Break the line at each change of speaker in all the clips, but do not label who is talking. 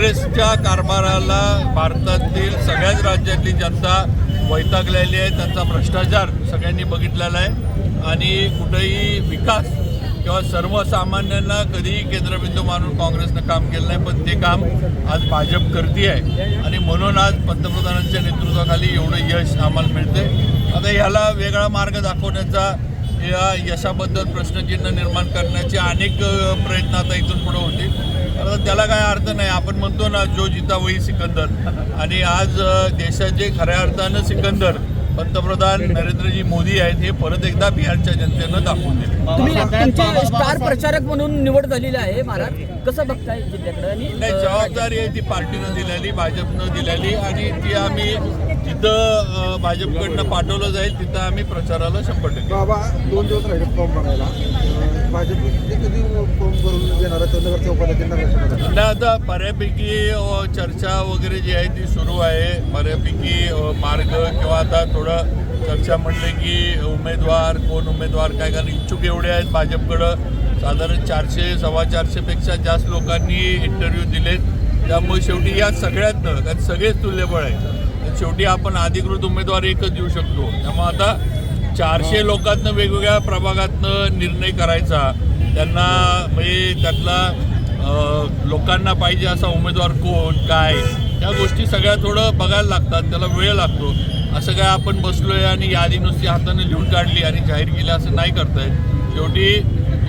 काँग्रेसच्या कारभाराला भारतातील सगळ्याच राज्यातली जनता वैतागलेली आहे त्यांचा भ्रष्टाचार सगळ्यांनी बघितलेला आहे. आणि कुठेही विकास किंवा सर्वसामान्यांना कधीही केंद्रबिंदू मानून काँग्रेसनं काम केलं नाही पण ते काम आज भाजप करते आहे आणि म्हणून आज पंतप्रधानांच्या नेतृत्वाखाली एवढं यश आम्हाला मिळते आता ह्याला वेगळा मार्ग दाखवण्याचा या यशाबद्दल प्रश्नचिन्ह निर्माण करण्याचे अनेक प्रयत्न आता इथून पुढे होतील. आता त्याला काय अर्थ नाही. आपण म्हणतो ना जो जिता वही सिकंदर. आणि आज देशाचे खऱ्या अर्थानं सिकंदर पंतप्रधान नरेंद्रजी मोदी आहेत हे परत एकदा बिहारच्या जनतेनं दाखवून दिले.
स्टार प्रचारक म्हणून निवड झालेली आहे महाराज. कसं बघताय
नाही जबाबदारी आहे ती पार्टीनं दिलेली भाजपनं दिलेली. आणि ती आम्ही जिथं भाजपकडनं पाठवलं जाईल तिथं आम्ही प्रचाराला शंभर टक्के.
बाबा दोन दिवस राहिले फॉर्म भरायला. कधी फॉर्म देणार आहे नगरच्या उपाध्यक्ष
आता बऱ्यापैकी चर्चा वगैरे जी आहे ती सुरू आहे. बऱ्यापैकी मार्ग किंवा आता थोडं चर्चा म्हटले की उमेदवार कोण उमेदवार काय कारण इच्छुक एवढे आहेत भाजपकडं. साधारण चारशे सव्वा चारशेपेक्षा जास्त लोकांनी इंटरव्ह्यू दिलेत. त्यामुळे शेवटी या सगळ्यातनं कारण सगळेच तुल्यबळ आहेत. शेवटी आपण अधिकृत उमेदवार एकच देऊ शकतो. त्यामुळे आता चारशे लोकांतनं वेगवेगळ्या प्रभागातनं निर्णय करायचा. त्यांना म्हणजे त्यातला लोकांना पाहिजे असा उमेदवार कोण काय? या गोष्टी सगळ्या थोडं बघायला लागतात त्याला वेळ लागतो. असं काय आपण बसलो आहे आणि यादी नुसती हाताने लिहून काढली आणि जाहीर केली असं नाही करतायत शेवटी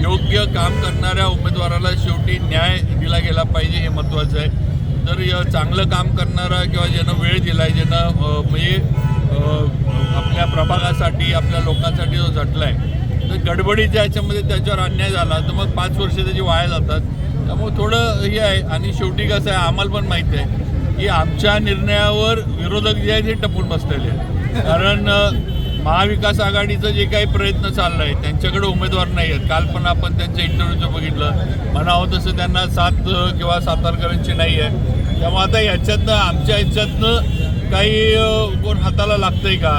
योग्य काम करणाऱ्या उमेदवाराला शेवटी न्याय दिला गेला पाहिजे हे महत्त्वाचं आहे. तर चांगलं काम करणारा किंवा ज्यानं वेळ दिला आहे ज्यानं म्हणजे आपल्या प्रभागासाठी आपल्या लोकांसाठी जो झटला आहे तर गडबडीच्या याच्यामध्ये त्याच्यावर अन्याय झाला तर मग पाच वर्ष त्याची वाया जातात. त्यामुळे थोडं हे आहे आणि शेवटी कसं आहे आम्हाला पण माहिती आहे की आमच्या निर्णयावर विरोधक जे आहेत ते टपून बसलेले आहेत. कारण महाविकास आघाडीचं जे काही प्रयत्न चालला आहे त्यांच्याकडे उमेदवार नाही आहेत. काल पण आपण त्यांच्या इंटरव्ह्यूचं बघितलं. म्हणावं तसं त्यांना सात किंवा सातारकरांची नाही आहे. त्यामुळे आता याच्यातनं आमच्या ह्याच्यातनं काही कोण हाताला लागतंय का?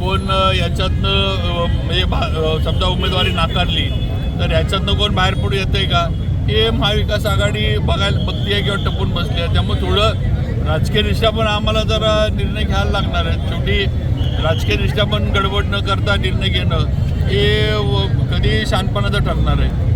कोण याच्यातनं म्हणजे भा- समजा उमेदवारी नाकारली तर याच्यातनं कोण बाहेर पडू येतंय का? हे महाविकास आघाडी बघायला बघतीये किंवा टपून बसली आहे त्यामुळे थोडं राजकीयदृष्ट्या पण आम्हाला जरा निर्णय घ्यायला लागणार आहे शेवटी राजकीयदृष्ट्या पण गडबड न करता निर्णय घेणं हे व- कधी शानपणाचं ठरणार आहे.